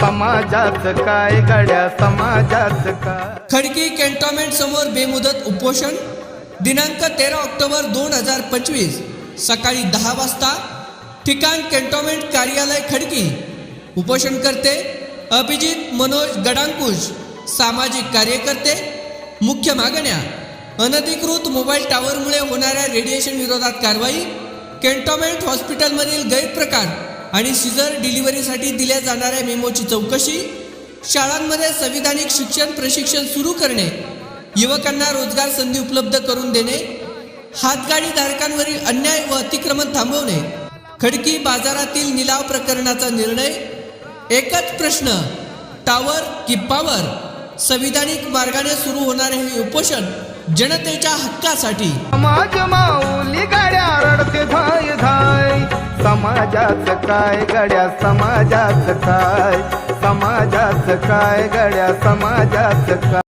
समाजाचं काय? गड्या समाजाचं काय? खडकी कॅन्टॉन्मेंट समोर बेमुदत उपोषण. दिनांक तेरा ऑक्टोबर दोन हजार पंचवीस सकाळी दहा वाजता ठिकाण कॅन्टॉन्मेंट कार्यालय खडकी. उपोषणकर्ते अभिजित मनोज गडांकुश सामाजिक कार्यकर्ते मुख्य मागण्या. अनधिकृत मोबाईल टॉवरमुळे होणाऱ्या रेडिएशन विरोधात कारवाई. कॅन्टोमेंट हॉस्पिटलमधील गैरप्रकार. आणि सिझर डिलिव्हरीसाठी दिल्या जाणाऱ्या मेमोची चौकशी शाळांमध्ये संविधानिक शिक्षण प्रशिक्षण सुरू करणे युवकांना रोजगार संधी उपलब्ध करून देणे हातगाडी धारकांवरील अन्याय व अतिक्रमण थांबवणे खडकी बाजारातील निलाव प्रकरणाचा निर्णय एकच प्रश्न टावर की पावर? संविधानिक मार्गाने सुरू होणारे हे उपोषण जनतेच्या हक्कासाठी. समाजाचं काय? गड्या समाजाचं काय? समाजाचं काय? गड्या समाजाचं काय?